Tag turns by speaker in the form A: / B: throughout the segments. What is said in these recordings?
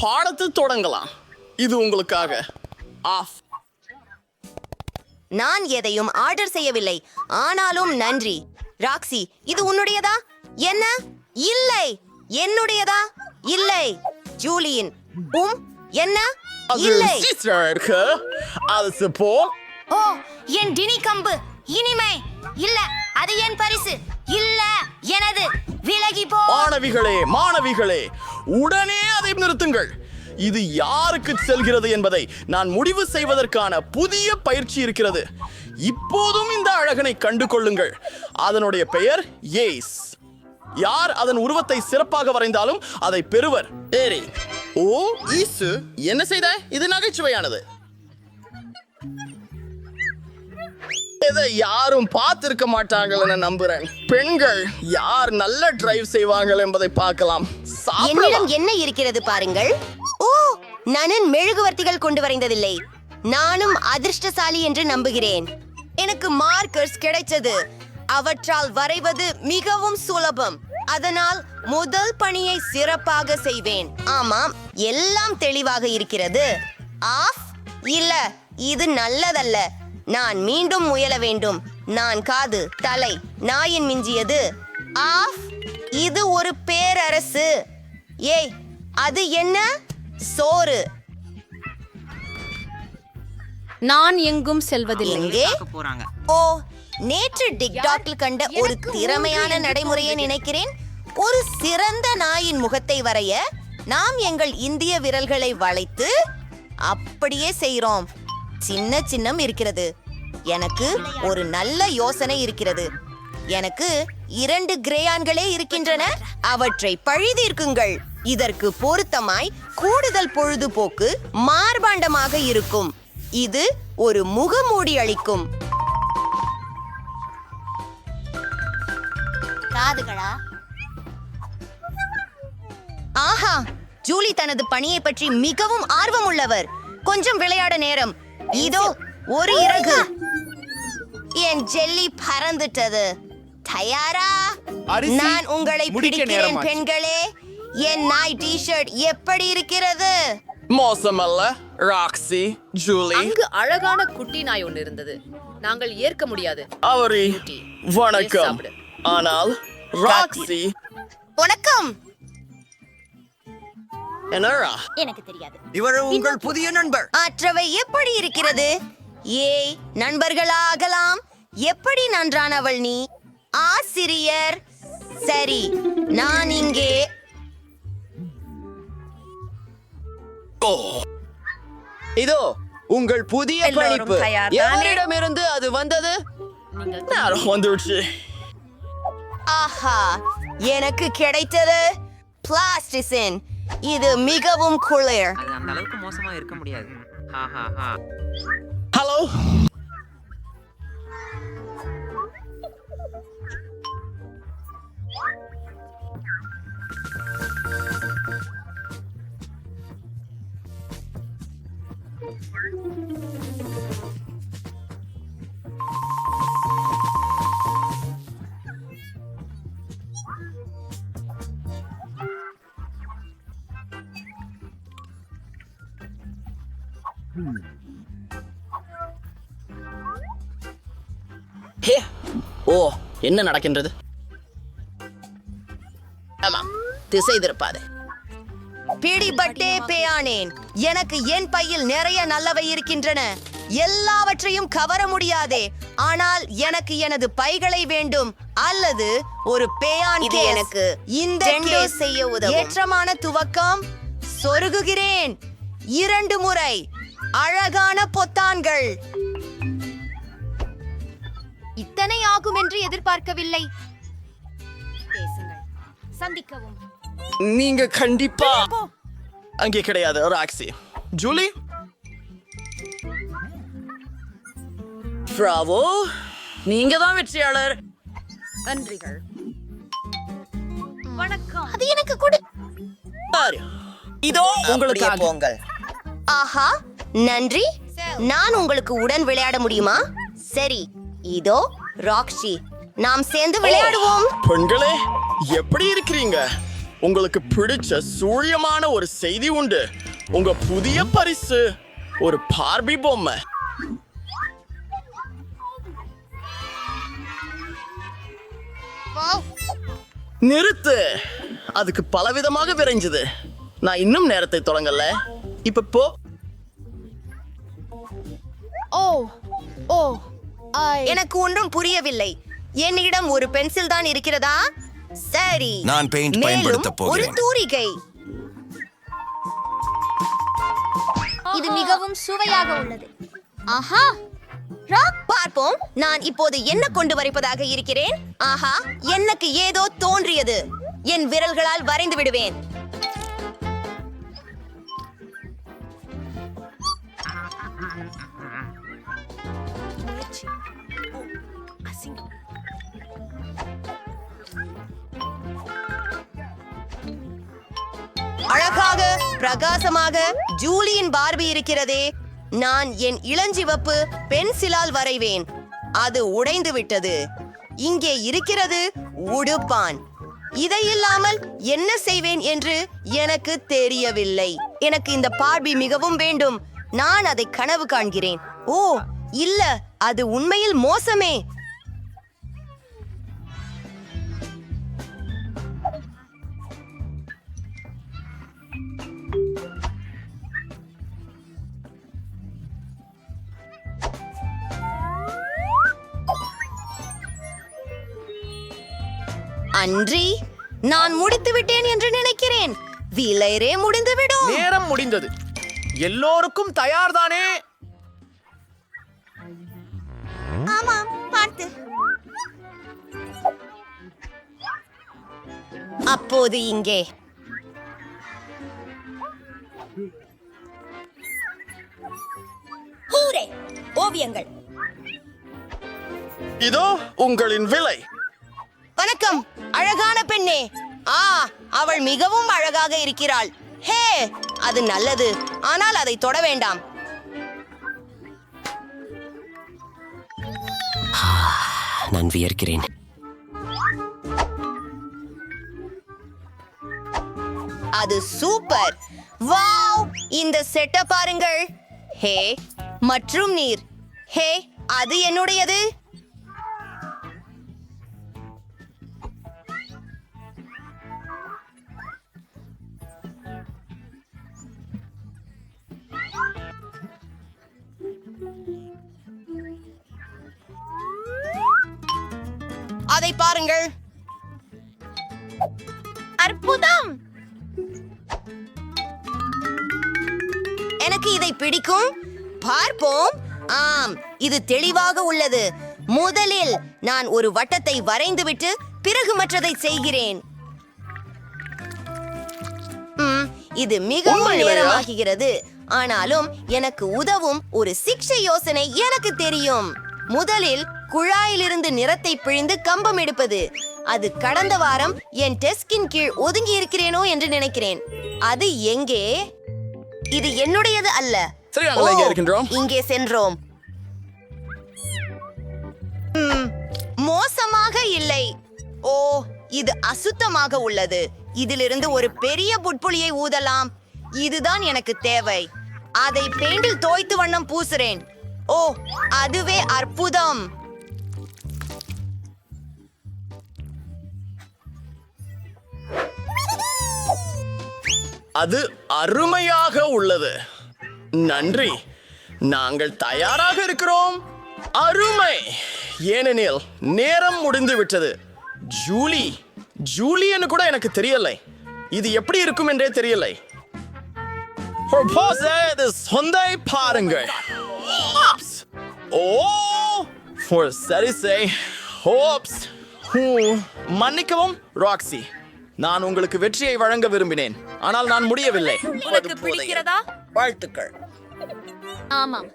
A: பாடத்தை தொடங்கலாம். இது உங்களுக்காக. ஆஃப்.
B: நான் எதையும் ஆர்டர் செய்யவில்லை. ஆனாலும் நன்றி. ராக்ஸி இது உன்னுடையதா? என்ன? இல்லை. என்னுடையதா? இல்லை. ஜூலியின் உம் என்ன? இல்லை.
A: அது போ
B: ஓ என் டினி கம்பு. இனிமை. இல்ல அது என் பரிசு. இல்ல. எனது விலகி போ.
A: மாணவிகளே மாணவிகளே உடனே அதை நிறுத்துங்கள். இது யாருக்கு செல்கிறது என்பதை நான் முடிவு செய்வதற்கான புதிய பயிற்சி இருக்கிறது. இப்போதும் இந்த அழகனை கண்டு கொள்ளுங்கள் அதனுடைய பெயர் ஏஸ் யார் அதன் உருவத்தை சிறப்பாக வரைந்தாலும் அதை பெறுவர். ஏரி ஓ ஈசு என்ன செய்த? இது நகைச்சுவையானது. இதை யாரும் பார்த்திருக்க மாட்டாங்கன்னு நம்புறேன். பெண்கள் யார் நல்ல டிரைவ் செய்வார்கள் என்பதை பார்க்கலாம்.
B: என்னிடம் என்ன இருக்கிறது பாருங்கள். ஓ நானும் மெழுகுவர்த்திகள் கொண்டு வரைந்ததில்லை. நானும் அதிர்ஷ்டசாலி என்று நம்புகிறேன். எனக்கு மார்க்கர்ஸ் கிடைச்சது அவற்றால் வரைவது மிகவும் சுலபம். அதனால் முதல் பணியை சிறப்பாக செய்வேன். ஆமாம் எல்லாம் தெளிவாக இருக்கிறது. ஆஃப் இல்ல இது நல்லதல்ல. நான் மீண்டும் முயல வேண்டும். நான் காது தலை நாயின் மிஞ்சியது. ஆஃப் இது ஒரு பேரரசு. ஏய் அது என்ன? சோறு.
C: நான் எங்கும் செல்வதில்லை.
B: ஓ நேற்று டிக்டாக்கில் கண்ட ஒரு திறமையான நடைமுறையை நினைக்கிறேன். ஒரு சிறந்த நாயின் முகத்தை வரைய நாம் எங்கள் இந்திய விரல்களை வளைத்து அப்படியே செய்றோம். சின்ன சின்னம் இருக்கிறது. எனக்கு ஒரு நல்ல யோசனை இருக்கிறது. எனக்கு இரண்டு கிரேயான்களே இருக்கின்றன. அவற்றை பழிதீர்க்குங்கள். இதற்கு பொருத்தமாய் கூடுதல் பொழுதுபோக்கு மார்பாண்டமாக இருக்கும். இது ஒரு முகமூடி அளிக்கும். காதுகளா? ஆஹா! ஜூலி தனது பணியை பற்றி மிகவும் ஆர்வம் உள்ளவர் கொஞ்சம் விளையாட நேரம். இதோ ஒரு இறகு. என் ஜெல்லி பறந்துட்டது. தயாரா? நான் உங்களை பிடிக்கிறேன். பெண்களே. என் நாய் டி ஷர்ட் எப்படி இருக்கிறது?
A: மோசமல்ல ராக்ஸி ஜூலி
C: அங்கு அழகான குட்டி நாய் ஒன்று இருந்தது. நாங்கள் ஏற்க முடியாது.
A: அவரி வணக்கம். ஆனால் ராக்ஸி
B: வணக்கம்.
A: என்னரா
D: இவர் உங்கள் புதிய நண்பர்.
B: மற்றவை எப்படி இருக்கிறது? ஏய் நண்பர்களாகலாம். எப்படி நன்றானவள் நீ? ஆசிரியர். சரி நான் இங்கே.
E: இதோ உங்கள் புதிய
B: தயார்தானே?
E: எவரிடமிருந்து அது வந்தது?
A: வந்துடுச்சு.
B: ஆஹா எனக்கு கிடைத்தது. பிளாஸ்டிசின் இது மிகவும் குளிர்.
D: அது அந்த அளவுக்கு மோசமா இருக்க முடியாது.
A: ஹலோ ஹே ஓ என்ன நடக்கின்றது? ஆமாம் திசை திருப்பாதே
B: பிடிபட்டே பேயானேன். எனக்கு என் பையில் நிறைய நல்லவை இருக்கின்றன. எல்லாவற்றையும் கவர முடியாதே. ஆனால் எனக்கு எனது பைகளை வேண்டும். அல்லது ஒரு பேயான்
F: இது. எனக்கு
B: இந்த
F: செய்ய உதவும்.
B: ஏற்றமான துவக்கம். சொருகுகிறேன். இரண்டு முறை. அழகான பொத்தான்கள்.
C: இத்தனை ஆகும் என்று எதிர்பார்க்கவில்லை. பேசுங்கள். சந்திக்கவும்.
A: நீங்க கண்டிப்பா அங்கே கிடையாது ராக்ஸி. ஜூலி? பிராவோ. நீங்க தான் வெற்றியாளர்.
C: நன்றிகள். வணக்கம்.
B: அது எனக்கு கொடு.
A: பாரு. இதோ உங்களுக்காக
D: பொங்கல்
B: ஆஹா. நன்றி. நான் உங்களுக்கு உடன் விளையாட முடியுமா? சரி இதோ ராக்ஷி. நாம் சேர்ந்து விளையாடுவோம்.
A: பெண்களே எப்படி இருக்கிறீங்க? உங்களுக்கு பிடிச்ச சூழியமான ஒரு செய்தி உண்டு. உங்க புதிய பரிசு ஒரு பார்பி பொம்மை. நிறுத்து. அதுக்கு பலவிதமாக விரைஞ்சது. நான் இன்னும் நேரத்தை தொடங்கல. இப்ப போ.
B: ஓ ஓ எனக்கு ஒன்றும் புரியவில்லை. என்னிடம் ஒரு பென்சில் தான் இருக்கிறதா? சரி.
F: நான்
B: மேலும்
F: பயன்படுத்தப்
B: ஒரு
F: போகிறேன்.
B: தூரிகை.
G: இது மிகவும் சுவையாக உள்ளது. ஆஹா ராக்.
B: பார்ப்போம். நான் இப்போது என்ன கொண்டு வரைப்பதாக இருக்கிறேன்? ஆஹா எனக்கு ஏதோ தோன்றியது. என் விரல்களால் வரைந்து விடுவேன். அழகாக பிரகாசமாக ஜூலியின் பார்பி இருக்கிறதே. நான் என் இளஞ்சிவப்பு பென்சிலால் வரைவேன். அது உடைந்து விட்டது. இங்கே இருக்கிறது உடுப்பான். இதை இல்லாமல் என்ன செய்வேன் என்று எனக்கு தெரியவில்லை. எனக்கு இந்த பார்பி மிகவும் வேண்டும். நான் அதை கனவு காண்கிறேன். ஓ இல்ல அது உண்மையில் மோசமே. அன்றி நான் முடித்து விட்டேன் என்று நினைக்கிறேன். விலைரே முடிந்துவிடும்.
E: நேரம் முடிந்தது. எல்லோருக்கும் தயார்தானே?
B: ஆமாம் பார்த்து. அப்போது இங்கே. ஹூரே ஓவியங்கள்.
A: இதோ உங்களின் விலை.
B: வணக்கம் அழகான பெண்ணே. ஆ அவள் மிகவும் அழகாக இருக்கிறாள். ஹே அது நல்லது. ஆனால் அதை தொட வேண்டாம்.
H: நான் வியர்க்கிறேன்.
B: அது சூப்பர். வாவ்! இந்த செட்ட பாருங்கள். ஹே மற்றும் நீர். ஹே அது என்னுடையது? அதை பாருங்கள். அற்புதம்! எனக்கு இதை பிடிக்கும். பார்ப்போம். ஆம் இது தெளிவாக உள்ளது. முதலில் நான் ஒரு வட்டத்தை வரைந்துவிட்டு பிறகு மற்றதை செய்கிறேன். இது மிகவும்? நேரமாகிறது ஆனாலும் எனக்கு உதவும் ஒரு சிக்ஷை யோசனை எனக்கு தெரியும். முதலில் குழாயிலிருந்து நிறத்தை பிழிந்து கம்பம் எடுப்பது. அது கடந்த வாரம் என் டெஸ்கின் கீழ் ஒதுங்கி இருக்கிறேனோ என்று நினைக்கிறேன். அது எங்கே? இது என்னுடையது அல்ல.
A: இங்கே
B: ஓ,
A: இருக்கின்றோம்.
B: இங்கே சென்றோம். ம், மோசமாக இல்லை. ஓ இது அசுத்தமாக உள்ளது. இதிலிருந்து ஒரு பெரிய புட்புளியை ஊதலாம். இதுதான் எனக்கு தேவை. அதை பெயிண்டில் தோய்த்து வண்ணம் பூசுறேன். ஓ அதுவே அற்புதம்.
A: அது அருமையாக உள்ளது. நன்றி. நாங்கள் தயாராக இருக்கிறோம். அருமை. ஏனெனில் நேரம் முடிந்து விட்டது. ஜூலி. ஜூலின்னு கூட எனக்கு தெரியலை. இது எப்படி இருக்கும் என்றே தெரியலை. சொந்தை பாருங்கள். ஓ ஒரு சரி செய் ஹோப்ஸ் மன்னிக்கவும் ராக்ஸி நான் உங்களுக்கு வெற்றியை வழங்க விரும்பினேன். ஆனால் நான் முடியவில்லை.
C: உனக்கு பிடிக்கிறதா?
A: வாழ்த்துக்கள்.
G: ஆமாம்.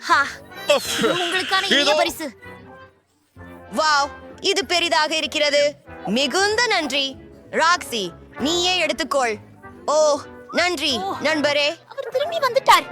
G: ஹா உங்களுக்கான இனிய. பரிசு.
B: வாவ் இது பெரிதாக இருக்கிறது. மிகுந்த நன்றி. ராக்ஸி நீயே எடுத்துக்கொள். ஓ நன்றி நண்பரே.
G: அவர் திரும்பி வந்துட்டார்.